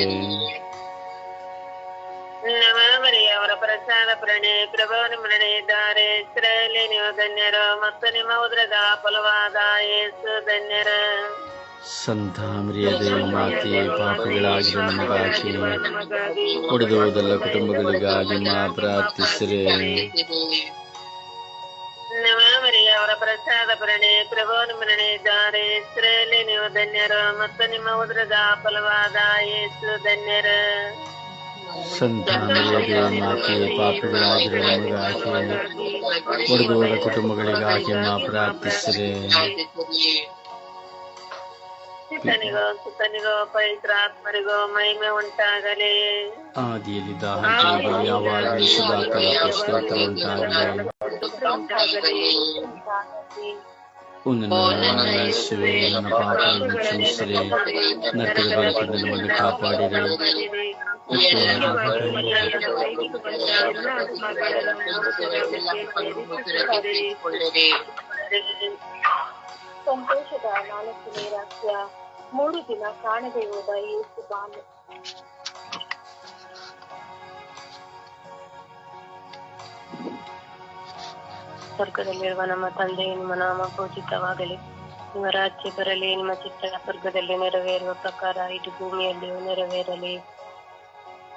ನಮ್ಮ ಮರಿಯ ಅವರ ಪ್ರಸಾದ ಪ್ರಣೆ ಪ್ರಭುವನ್ನು ಮರಣಿದ್ದಾರೆ ಇಸ್ರೇಲಿ ನೀವು ಧನ್ಯರು ಮತ್ತು ನಿಮ್ಮ ಉದರದ ಫಲವಾದ ಯೇಸು ಧನ್ಯರು ಸಂತ ಮರಿಯ ಮಾತೆ ಮಾತೆಯೇ ಪಾಪಿಗಳಾಗಿರೋ ನಮಗಾಗಿ ಒಡೆದು ಹೋದಲ್ಲ ಕುಟುಂಬಗಳಿಗಾಗಿ ಮಾ ಪ್ರಾರ್ಥಿಸಿರಿ ಅವರ ಪ್ರಸಾದ ಪ್ರಣೆ ನಿಮ್ಮನೆ ಮರಣಿದ್ದಾರೆ ಇಸ್ರೇಲಿ ನೀವು ಧನ್ಯರು ಮತ್ತು ನಿಮ್ಮ ಉದ್ರದ ಫಲವಾದ ಯೇಸು ಧನ್ಯರು. ಸಂತ ಮರಿಯ ನಮಗಾಗಿ ಒಡೆದು ಹೋದ ಕುಟುಂಬಗಳಿಗಾಗಿ ಅಮ್ಮ ಪ್ರಾರ್ಥಿಸಿರೆ ಸುತನಿಗೋ ಸುತನಿಗೋ ಪವಿತ್ರಾತ್ಮರಿಗೋ ಮಹಿಮೆ ಉಂಟಾಗಲಿ. ಆದಿಯಲ್ಲಿದ್ದ ಹಾಗೆ ಯಾವಾಗಲೂ ಸದಾಕಾಲ ಪ್ರಸ್ತುತ ಉಂಟಾಗಲಿ. ಓ ನನ್ನ ಯೇಸುವೆ ನನ್ನ ಪಾಪಗಳನ್ನು ಕ್ಷಮಿಸಿರಿ. ನರಕದ ಬೆಳಕಿಂದ ನಮ್ಮನ್ನು ಕಾಪಾಡಿರಿ. ಸಂತೋಷದ ನಾಲ್ಕನೇ ರಹಸ್ಯ ಮೂರು ದಿನ ಕಾಣದೆ ಹೋದ ಯೇಸು ಬಾನು. ಸ್ವರ್ಗದಲ್ಲಿರುವ ನಮ್ಮ ತಂದೆಯ ನಿಮ್ಮ ನಾಮ ಪೂಜಿತವಾಗಲಿ. ನಿಮ್ಮ ರಾಜ್ಯ ಬರಲಿ, ನಿಮ್ಮ ಚಿತ್ತ ಸ್ವರ್ಗದಲ್ಲಿ ನೆರವೇರುವ ಪ್ರಕಾರ ಇದು ಭೂಮಿಯಲ್ಲಿಯೂ ನೆರವೇರಲಿ.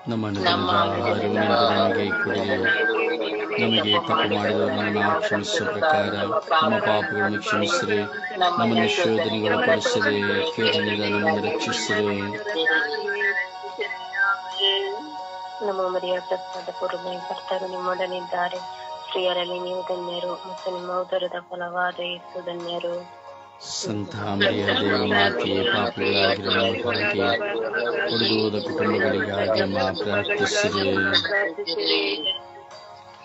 ನಮ್ಮ ನಮಗೆ ತಪ್ಪು ಮಾಡಿದವರನ್ನು ಕ್ಷಮಿಸುವ ಪ್ರಕಾರ ನಮ್ಮ ಪಾಪಗಳನ್ನು ಕ್ಷಮಿಸಿರಿ. ನಮ್ಮನ್ನು ಶೋಧನೆಗಳು ಪಡಿಸಿರಿ. ಕೇಳಿನಿಂದ ನಮ್ಮನ್ನು ರಕ್ಷಿಸಿರಿ. ನಮ್ಮ ಮರಿಯ ಪ್ರಸಾದ ಪೂರ್ವ ಕರ್ತರು ನಿಮ್ಮೊಡನಿದ್ದಾರೆ ಸ್ತ್ರೀಯರಲ್ಲಿ ನೀವು ಧನ್ಯರು ಮತ್ತು ನಿಮ್ಮ ಉದರದ ಫಲವಾದ ಯೇಸು ಧನ್ಯರು. ಸಂತ ಮರಿಯ ದೇವ ಮಾತೆಯೇ ಪಾಪಿಗಳಾಗಿರುವ ನಮಗಾಗಿ ಒಡೆದು ಕುಟುಂಬಗಳಿಗಾಗಿ ಮಾ ಪ್ರಾರ್ಥಿಸಿರಿ.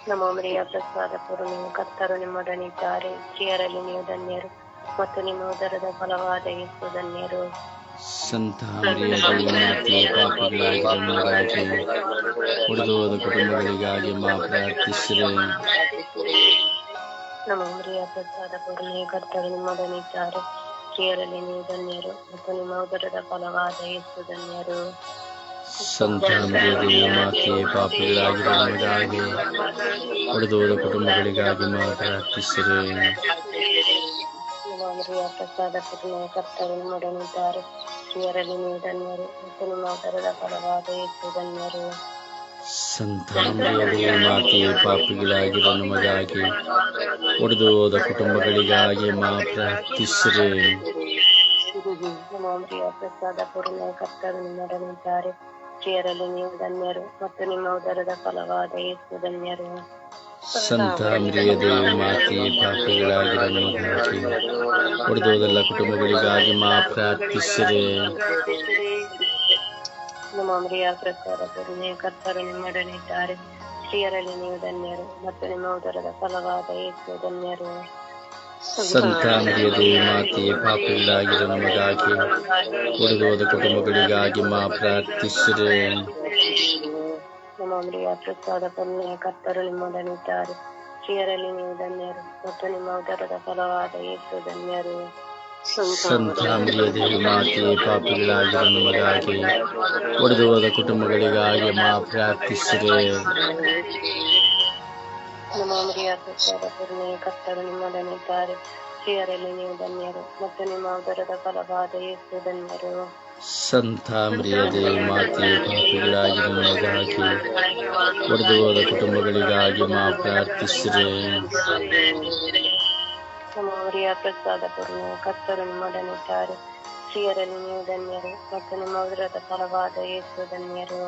ನಮ್ಮ ಮರಿಯ ಪ್ರಸಾದ ಪೂರ್ಣ ಕರ್ತರು ನಿಮ್ಮೊಡನಿದ್ದಾರೆ ಸ್ತ್ರೀಯರಲ್ಲಿ ನೀವು ಧನ್ಯರು ಮತ್ತು ನಿಮ್ಮ ಉದರದ ಫಲವಾದ ಯೇಸು ಧನ್ಯರು. ಸಂತ ಮರಿಯ ದೇವ ಮಾತೆಯೇ ಪಾಪಿಗಳಾಗಿರುವ ನಮಗಾಗಿ ಒಡೆದು ಕುಟುಂಬಗಳಿಗಾಗಿ ಮಾ ಪ್ರಾರ್ಥಿಸಿರಿ. ನಮ್ಮ ಪ್ರಿಯ ಪ್ರಸಾದ ಪೂರ್ಣ ಕರ್ತರು ನಿಮ್ಮೊಡನಿದ್ದಾರೆ ಪ್ರಿಯರಲ್ಲಿ ನೀವು ಧನ್ಯರು ಮತ್ತು ನಿಮ್ಮ ಉದರದ ಫಲವಾದ ಯೇಸು ಧನ್ಯರು. ಪಾಪಿಗಳಾಗಿರುವ ನಮಗಾಗಿ ಕುಟುಂಬಗಳಿಗಾಗಿ ಮಾತ್ರ ಪ್ರಸಾದ ಪೂರ್ಣ ಕರ್ತರು ನಿಮ್ಮೊಡನಿದ್ದಾರೆ ಪ್ರಿಯರಲ್ಲಿ ನೀವು ಧನ್ಯರು ಮತ್ತು ನಿಮ್ಮ ಉದರದ ಫಲವಾದ ಯೇಸು ಧನ್ಯರು. ಸಂತಾಮರಿಯದೇ ಮಾತೆ ಪಾಪಿಗಳಾಗಿರ ನಮಗಾಗಿ ಒಡೆದು ಹೋದ ಕುಟುಂಬಗಳಿಗಾಗಿ ಮಾ ಪ್ರಾರ್ಥಿಸಿರಿ ಪ್ರಸಾದ ಪೂರ್ಣ ಕರ್ತರು ನಿಮ್ಮೊಡನಿದ್ದಾರೆ ನೀವು ಧನ್ಯರು ಮತ್ತು ನಿಮ್ಮ ಉದರದ ಫಲವಾದ ಯೇಸು ಧನ್ಯರು ಸಂತಾಮರಿಯದೇ ಮಾತಿ ಪಾಪಿಗಳಾಗಿರ ನಮಗಾಗಿ ಒಡೆದು ಹೋದೆಲ್ಲ ಕುಟುಂಬಗಳಿಗಾಗಿ ಮಾ ಪ್ರಾರ್ಥಿಸಿರೆ ನಮ್ಮ ಪ್ರಸಾದ ಪೂರ್ಣ ಕರ್ತರು ನಿಮ್ಮೊಡನಿದ್ದಾರೆ ಸ್ತ್ರೀಯರಲ್ಲಿ ನೀವು ಧನ್ಯರು ಮತ್ತು ನಿಮ್ಮ ಉದರದ ಫಲವಾದ ಏಸು ಧನ್ಯರು. ಸಂತಾಮರಿಯದೇ ಮಾತೆಯೇ ಪಾಪಿಗಳಾಗಿರೋ ನಮಗಾಗಿ ಒಡೆದು ಕುಟುಂಬಗಳಿಗಾಗಿ ಮಾ ಪ್ರಾರ್ಥಿಸಿದೆ ನಮ್ಮ ಪ್ರಿಯ ಪ್ರಸಾದ ಪುಣ್ಯ ಕರ್ತರು ನಿಮ್ಮೊಡನಿದ್ದಾರೆ ಸ್ತ್ರೀಯರಲ್ಲಿ ನೀವು ಧನ್ಯರು ಮತ್ತು ನಿಮ್ಮ ಉದರದ ಫಲವಾದ ಏಸು ಧನ್ಯರು. ಸಂತಾಮರಿಯದೇ ಮಾತೆ ಪಾಪಿಗಳಾಗಿರೋ ನಮಗಾಗಿ ಒಡೆದು ಹೋದ ಕುಟುಂಬಗಳಿಗಾಗಿ ಮಾ ಪ್ರಾರ್ಥಿಸಿದೆ ನಮ್ಮ ಕರ್ತರು ನಿಮ್ಮೊಡನಿದ್ದಾರೆ. ಸ್ತ್ರೀಯರಲ್ಲಿ ನೀವು ಧನ್ಯರು. ಮತ್ತು ನಿಮ್ಮ ಉದರದ ಫಲವಾದ ಯೇಸು ಧನ್ಯರು. ಸಂತಾಮ್ರಿಯ ದೇವಿ ಮಾತೆ ಪಾಪಿಗಳಾಗಿ ನಮಗಾಗಿ ಒಡೆದು ಹೋದ ಕುಟುಂಬಗಳಿಗಾಗಿ ಮಾ ಪ್ರಾರ್ಥಿಸಿರೆ. ನಮ್ಮ ಪ್ರಿಯ ಪ್ರಸಾದ ಪೂರ್ಣ ಕರ್ತರು ನಿಮ್ಮೊಡನಿದ್ದಾರೆ ಸ್ತ್ರೀಯರಲ್ಲಿ ನೀವು ಧನ್ಯರು ಮತ್ತು ನಿಮ್ಮ ಉದರದ ಫಲವಾದ ಯೇಸು ಧನ್ಯರು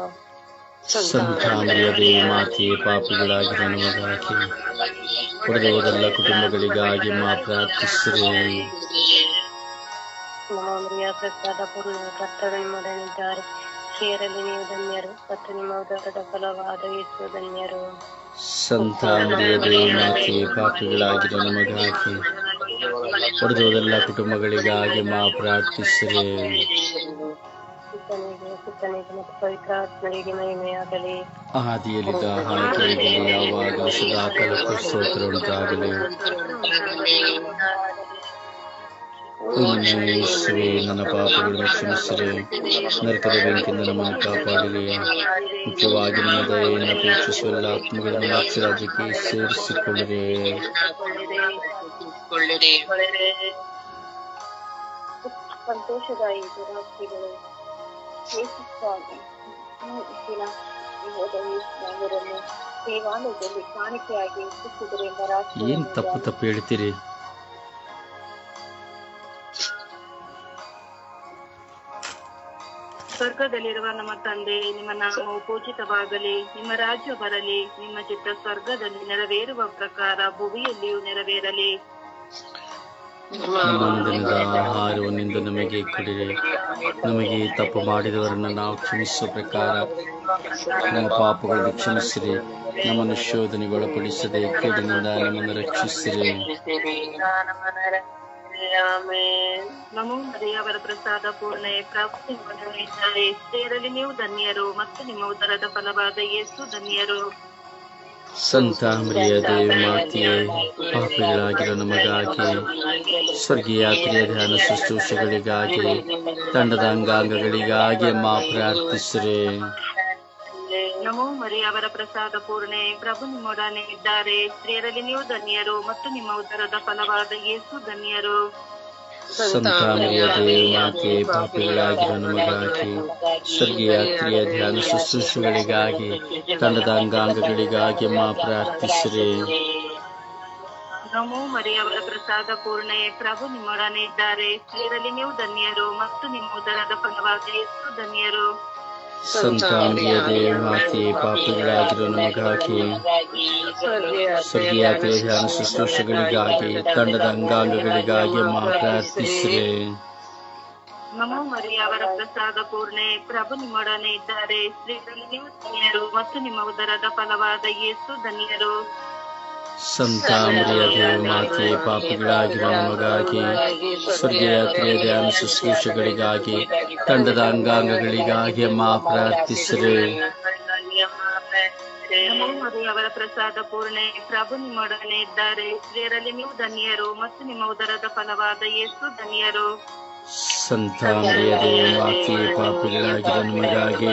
ಸಂತಾಮರಿಯದೇ ಮಾತೆಯೇ ಪಾಪಿಗಳಾಗಿರೋ ನಮಗಾಗಿ ಒಡೆದು ಹೋದೆಲ್ಲ ಕುಟುಂಬಗಳಿಗಾಗಿ ಮಾ ಪ್ರಾರ್ಥಿಸಿರೆ ನಮ್ಮ ಪ್ರಿಯ ಪ್ರಸಾದ ಪೂರ್ಣ ಕರ್ತರು ನಿಮ್ಮೊಡನಿದ್ದಾರೆ ಸ್ತ್ರೀಯರಲ್ಲಿ ನೀವು ಧನ್ಯರು ಮತ್ತು ನಿಮ್ಮ ಉದರದ ಫಲವಾದ ಯೇಸು ಧನ್ಯರು ಸಂತಾಮರಿಯದೇ ಮಾತೆಯೇ ಪಾಪಿಗಳಾಗಿರೋ ನಮಗಾಗಿ ಹೊಡೆದೋದೆಲ್ಲ ಕುಟುಂಬಗಳಿಗಾಗಿ ಮಾ ಪ್ರಾರ್ಥಿಸಿರಿ. ಆದಿಯಲ್ಲಿದ್ದ ಯಾವಾಗ ಸದಾ ಕಾಲಕ್ಕೂ ಸ್ತೋತ್ರ ಉಂಟಾಗಲಿ ಓ ನನ್ನ ಪಾಪಗಳನ್ನು ಕ್ಷಮಿಸಿರೆ ನರಕದ ಬೆಂಕಿಯಿಂದ ನಮ್ಮನ್ನು ಕಾಪಾಡಲಿ ಮುಖ್ಯವಾಗಿ ನನ್ನ ದಯೆಯನ್ನು ಅಪೇಕ್ಷಿಸುವ ಎಲ್ಲ ಆತ್ಮಗಳನ್ನು ರಾಜ್ಯಕ್ಕೆ ಸೇರಿಸಿಕೊಳ್ಳಿರಿ. ದಿನ ದೇವಾಲಯದಲ್ಲಿ ಕಾಣಿಕೆಯಾಗಿ ರಾತ್ರಿ ಏನ್ ತಪ್ಪು ತಪ್ಪು ಹೇಳ್ತೀರಿ? ಸ್ವರ್ಗದಲ್ಲಿರುವ ನಮ್ಮ ತಂದೆ ನಿಮ್ಮ ನಾಮವು ಪೂಜಿತವಾಗಲಿ ನಿಮ್ಮ ರಾಜ್ಯ ಬರಲಿ ನಿಮ್ಮ ಚಿತ್ತ ಸ್ವರ್ಗದಲ್ಲಿ ನೆರವೇರುವ ಪ್ರಕಾರ ಭುವಿಯಲ್ಲಿಯೂ ನೆರವೇರಲಿ. ನಮ್ಮ ನಿಂದು ಆಹಾರವನ್ನಿಂದ ನಮಗೆ ಕೊಡಿರಿ. ನಮಗೆ ತಪ್ಪು ಮಾಡಿದವರನ್ನು ನಾವು ಕ್ಷಮಿಸುವ ಪ್ರಕಾರ ನಮ್ಮ ಪಾಪಗಳನ್ನು ಕ್ಷಮಿಸಿರಿ. ನಮ್ಮನ್ನು ಶೋಧನೆಗೊಳಪಡಿಸದೆ ಕೇಡಿನಿಂದ ನಮ್ಮನ್ನು ರಕ್ಷಿಸಿರಿ. ನಮೋ ಮರಿಯವರ ಪ್ರಸಾದ ಪೂರ್ಣೆ ಪ್ರಾಪ್ತಿ ಸ್ತ್ರೀಯರಲ್ಲಿ ನೀವು ಧನ್ಯರು ಮತ್ತು ನಿಮ್ಮ ಉದರದ ಫಲವಾದ ಯೇಸು ಧನ್ಯರು. ಸಂತಾಮರಿಯ ದೇವ ಮಾತೆಯೇ, ಪಾಪಿಗಳಾಗಿರೋ ನಮಗಾಗಿ, ಸ್ವರ್ಗೀಯ ಕ್ರಿಯ ಧ್ಯಾನ ಶುಶ್ರೂಷೆಗಳಿಗಾಗಿ, ತಂಡದ ಅಂಗಾಂಗಗಳಿಗಾಗಿ ಮಾ ಪ್ರಾರ್ಥಿಸಿರಿ. ನಮೋ ಮರಿಯವರ ಪ್ರಸಾದ ಪೂರ್ಣೆ. ಪ್ರಭು ನಿಮ್ಮೊಡನೆ ಇದ್ದಾರೆ ಸ್ತ್ರೀಯರಲ್ಲಿ ನೀವು ಧನ್ಯರು ಮತ್ತು ನಿಮ್ಮ ಉದರದ ಫಲವಾದ ಯೇಸು ಧನ್ಯರು. ಮಾತೆ ಪಾಪಿಗಳಾಗಿರೋ ನಮಗಾಗಿ ಧ್ಯಾನ ಶುಶ್ರೂಷೆಗಳಿಗಾಗಿ ತಂಡದ ಅಂಗಾಂಗಗಳಿಗಾಗಿ ಮಾ ಪ್ರಾರ್ಥಿಸಿರಿ. ನಮೋ ಮರಿಯವರ ಪ್ರಸಾದ ಪೂರ್ಣೆ. ಪ್ರಭು ನಿಮ್ಮೊಡನೆ ಇದ್ದಾರೆ ಸ್ತ್ರೀಯರಲ್ಲಿ ನೀವು ಧನ್ಯರು ಮತ್ತು ನಿಮ್ಮ ಉದರದ ಫಲವಾದ ಯೇಸು ಧನ್ಯರು. ಸಂತಾಮರಿಯ ದೇವ ಮಾತೆಯೇ ಪಾಪಿಗಳಾಗಿರೋ ನಮಗಾಗಿ ಸ್ವರ್ಗೀಯ ದೇಹ ಶುಶ್ರೂಷಗಳಿಗಾಗಿ ತಂಡದ ಅಂಗಾಂಗಗಳಿಗಾಗಿ ಮಾ ಪ್ರಾರ್ಥಿಸಿರಿ. ನಮೋ ಮರಿಯವರ ಪ್ರಸಾದ ಪೂರ್ಣೆ ಪ್ರಭು ನಿಮ್ಮೊಡನೆ ಇದ್ದಾರೆ. ಸ್ತ್ರೀಯರಲ್ಲಿ ನೀವು ಧನ್ಯರು ಮತ್ತು ನಿಮ್ಮ ಉದರದ ಫಲವಾದ ಯೇಸು ಧನ್ಯರು. ಸಂತಾಮರಿಯ ದೇವಮಾತೆ ಪಾಪಿಗಳಾಗಿರುವ ಪಾಪಿಗಳಾಗಿರೋ ನಮಗಾಗಿ ಸ್ವರ್ಗೀಯ ಕ್ರಿಯ ಧ್ಯಾನ ಶುಶ್ರೂಷೆಗಳಿಗಾಗಿ ತಂಡದ ಅಂಗಾಂಗಗಳಿಗಾಗಿ ಅಮ್ಮ ಪ್ರಾರ್ಥಿಸಿರು. ಅವರ ಪ್ರಸಾದ ಪೂರ್ಣೆ. ಪ್ರಭು ನಿಮ್ಮೊಡನೆ ಇದ್ದಾರೆ. ಸ್ತ್ರೀಯರಲ್ಲಿ ನೀವು ಧನ್ಯರು ಮತ್ತು ನಿಮ್ಮ ಉದರದ ಫಲವಾದ ಯೇಸು ಧನ್ಯರು. ಸಂತಾಮರಿಯ ನಮಗಾಗಿ.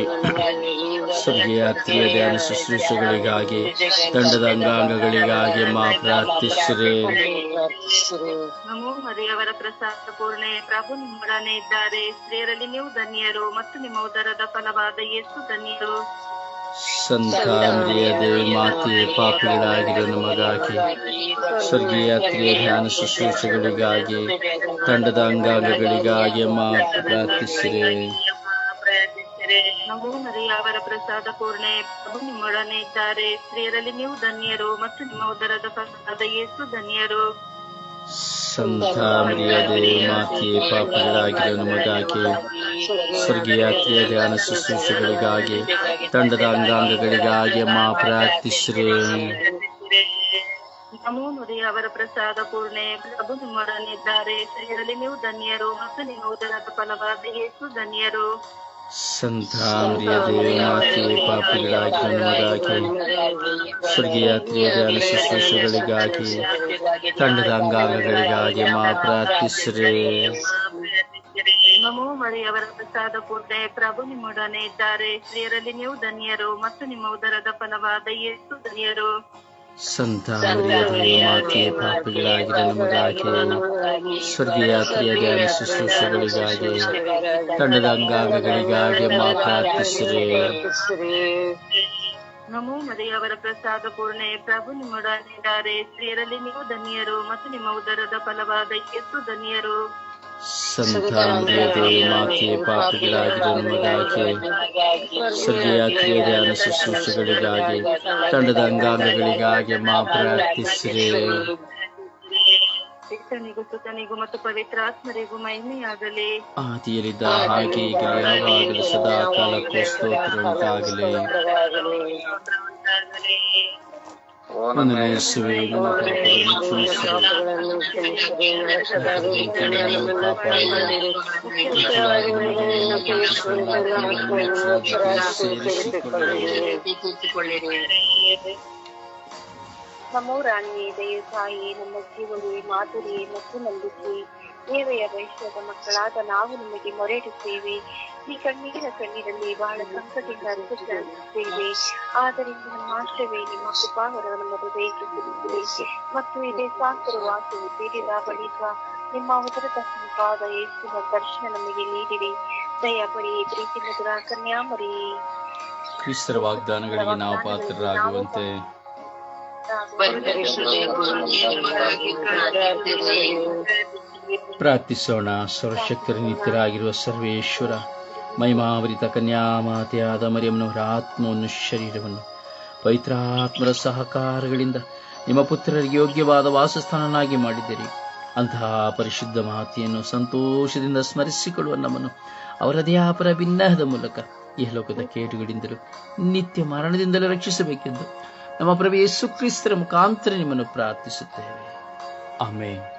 ಯಾತ್ರಿಯ ಧ್ಯಾನ ಶುಶ್ರೂಷೆಗಳಿಗಾಗಿ ತಂಡದ ಅಂಗಾಂಗಗಳಿಗಾಗಿ ಮಾ ಪ್ರಾರ್ಥಿಸಿರಿ. ನಮೋ ಮರಿಯವರ ಪ್ರಸಾದ ಪೂರ್ಣೆ. ಪ್ರಭು ನಿಮ್ಮೊಡನೆ ಇದ್ದಾರೆ. ಸ್ತ್ರೀಯರಲ್ಲಿ ನೀವು ಧನ್ಯರು ಮತ್ತು ನಿಮ್ಮ ಉದರದ ಫಲವಾದ ಯೇಸು ಧನ್ಯರು. ಸಂತ ಮರಿಯ ದೇವಿ ಮಾತೆಯೇ ಪಾಪಿಗಳಾಗಿರೋ ನಮಗಾಗಿ ಸ್ವರ್ಗೀಯ ಯಾತ್ರಿಯ ಧ್ಯಾನ ಶುಶ್ರೂಷೆಗಳಿಗಾಗಿ ತಂಡದ ಅಂಗಾಂಗಗಳಿಗಾಗಿ ಮಾ ಪ್ರಾರ್ಥಿಸಿರೆ. ನಮೋ ಮರಿಯ ಅವರ ಪ್ರಸಾದ ಪೂರ್ಣೆ. ಪ್ರಭು ನಿಮ್ಮೊಡನೆ ಇದ್ದಾರೆ. ಸ್ತ್ರೀಯರಲ್ಲಿ ನೀವು ಧನ್ಯರು ಮತ್ತು ನಿಮ್ಮ ಉದರದ ಫಲವಾದ ಯೇಸು ಧನ್ಯರು. ಸಂತ ಮರಿಯ ದೇವಿ ಮಾತೆಯೇ ಪಾಪಿಗಳಾಗಿರೋ ನಮಗಾಗಿ ಸ್ವರ್ಗೀಯ ಧ್ಯಾನ ಶುಶ್ರೂಷೆಗಳಿಗಾಗಿ ತಂಡದ ಅಂಗಾಂಗಗಳಿಗಾಗಿ ಮಾ ಪ್ರಾರ್ಥಿಸಿರೆ. ನಮೋ ಅವರ ಪ್ರಸಾದ ಪೂರ್ಣೆ. ಪ್ರಭು ನಿಮ್ಮೊಡನೆ ಇದ್ದಾರೆ. ಸ್ತ್ರೀಯರಲ್ಲಿ ನೀವು ಧನ್ಯರು ಮತ್ತು ನಿಮ್ಮ ಉದರದ ಫಲವಾದ ಯೇಸು ಧನ್ಯರು. ದೇವಿ ಮಾತೆಯೇ ಪಾಪಿಗಳಾಗಿರೋ ನಮಗಾಗಿ ಸ್ವರ್ಗೀಯ ಕ್ರಿಯೆ ಧ್ಯಾನ ಶುಶ್ರೂಷೆಗಳಿಗಾಗಿ ತಂಡದ ಅಂಗಾಂಗಗಳಿಗಾಗಿ ಮಾ ಪ್ರಾರ್ಥಿಸಿರೆ. ನಮೋ ಮರಿಯವರ ಪ್ರಸಾದ ಪೂರ್ಣೆ. ಪ್ರಭು ನಿಮ್ಮೊಡನೆ ಇದ್ದಾರೆ. ಸ್ತ್ರೀಯರಲ್ಲಿ ನೀವು ಧನ್ಯರು ಮತ್ತು ನಿಮ್ಮ ಉದರದ ಫಲವಾದ ಯೇಸು ಧನ್ಯರು. ಸಂತ ಮರಿಯ ಮಾತೆಯೇ ಪಾಪಿಗಳಾಗಿರೋ ನಮಗಾಗಿ. ಸ್ವರ್ಗೀಯ ಧ್ಯಾನ ಶುಶ್ರೂಷೆಗಳಿಗಾಗಿ, ತಂಡದ ಅಂಗಾಂಗಗಳಿಗಾಗಿ ಅಮ್ಮ ಪ್ರಾರ್ಥಿಸಿರೆ. ನಮೋ ಮದೆಯವರ ಪ್ರಸಾದ ಪೂರ್ಣೆ, ಪ್ರಭು ನಿಮ್ಮೊಡನೆ ಇದ್ದಾರೆ. ಸ್ತ್ರೀಯರಲ್ಲಿ ನೀವು ಧನ್ಯರು ಮತ್ತು ನಿಮ್ಮ ಉದರದ ಫಲವಾದ ಎಷ್ಟು ಧನ್ಯರು. ಸಂತ ಮರಿಯ ದೇವಿ ಮಾತೆಯೇ ಪಾಪಿಗಳಾಗಿರೋ ನಮಗಾಗಿ ಸ್ವರ್ಗೀಯ ಕ್ರಿಯೆ ಧ್ಯಾನ ಶುಶ್ರೂಷೆಗಳಿಗಾಗಿ ತಂಡದ ಅಂಗಾಂಗಗಳಿಗಾಗಿ ಮಾ ಪ್ರಾರ್ಥಿಸಿರಿ. ಕ್ರಿಸ್ತನಿಗೂ ಸುತನಿಗೂ ಮತ್ತು ಪವಿತ್ರಾತ್ಮರಿಗೂ ಮಹಿಮೆಯಾಗಲಿ. ಆದಿಯಲ್ಲಿದ್ದ ಹಾಗೆ ಈಗ ಯಾವಾಗಲೂ ಸದಾ ಕಾಲಕ್ಕೂ ಸ್ತೋತ್ರ ಉಂಟಾಗಲಿ ಒಂದನೇ ಯೇಸುವೆ ನನ್ನ ಪಾಪಗಳನ್ನು ಕ್ಷಮಿಸಿರಿ. ನನ್ನನ್ನು ಕಾಪಾಡಿರಿ. ಮುಖ್ಯವಾಗಿ ನನ್ನನ್ನು ಸೇರಿಸಿಕೊಳ್ಳಿರಿ. ನಮೋ ರಾಣಿಯೇ ದಯ ತಾಯಿ ನಮ್ಮ ಜೀವವೇ ಮಾಧುರಿ ಮತ್ತು ನಂಬಿಕೆ ದೇವೆಯ ವೈಶ್ಯದ ಮಕ್ಕಳಾದ ನಾವು ನಿಮಗೆ ಮೊರೆಯಿಡುತ್ತೇವೆ. ಈ ಕಣ್ಣೀರ ಕಣ್ಣೀರಲ್ಲಿ ಬಹಳ ಸಂಕಟದಿಂದ ಅನುಭವಿಸುತ್ತೇವೆ. ಆದ್ದರಿಂದ ನಮ್ಮ ಆಶ್ರಯವೇ ನಿಮ್ಮ ಕೃಪಾವರ ನಮ್ಮ ಹೃದಯಕ್ಕೆ ಸಿಗುತ್ತದೆ ಮತ್ತು ಇದೇ ಸಾಂತರ ವಾಸವು ತೀರಿದ ಬಳಿಕ ನಿಮ್ಮ ಉದರದ ಸಂಪಾದ ಯೇಸುವ ದರ್ಶನ ನಮಗೆ ನೀಡಿರಿ. ದಯಾಪಡಿ ಪ್ರೀತಿ ಮಧುರ ಕನ್ಯಾಮರಿ. ಕ್ರಿಸ್ತರ ವಾಗ್ದಾನಗಳಿಗೆ ನಾವು ಪಾತ್ರರಾಗುವಂತೆ. ಪ್ರಾರ್ಥಿಸೋಣ. ಸರ್ವಶಕ್ತರ ನಿತ್ಯರಾಗಿರುವ ಸರ್ವೇಶ್ವರ. ಮಹಿಮಾವರಿತ ಕನ್ಯಾಮಾತೆಯಾದ ಮರಿಯಮ್ಮನವರ ಆತ್ಮವನ್ನು, ಶರೀರವನ್ನು ಪವಿತ್ರಾತ್ಮರ ಸಹಕಾರಗಳಿಂದ ನಿಮ್ಮ ಪುತ್ರರಿಗೆ ಯೋಗ್ಯವಾದ ವಾಸಸ್ಥಾನನಾಗಿ ಮಾಡಿದ್ದೀರಿ. ಅಂತಹ ಪರಿಶುದ್ಧ ಮಾತೆಯನ್ನು ಸಂತೋಷದಿಂದ ಸ್ಮರಿಸಿಕೊಳ್ಳುವ ನಮ್ಮನ್ನು ಅವರ ಅಪರ ಭಿನ್ನಹದ ಮೂಲಕ ಈ ಲೋಕದ ಕೇಟುಗಳಿಂದಲೂ ನಿತ್ಯ ಮರಣದಿಂದಲೂ ರಕ್ಷಿಸಬೇಕೆಂದು ನಮ್ಮ ಪ್ರಭು ಯೇಸು ಮುಖಾಂತರ ನಿಮ್ಮನ್ನು ಪ್ರಾರ್ಥಿಸುತ್ತೇವೆ.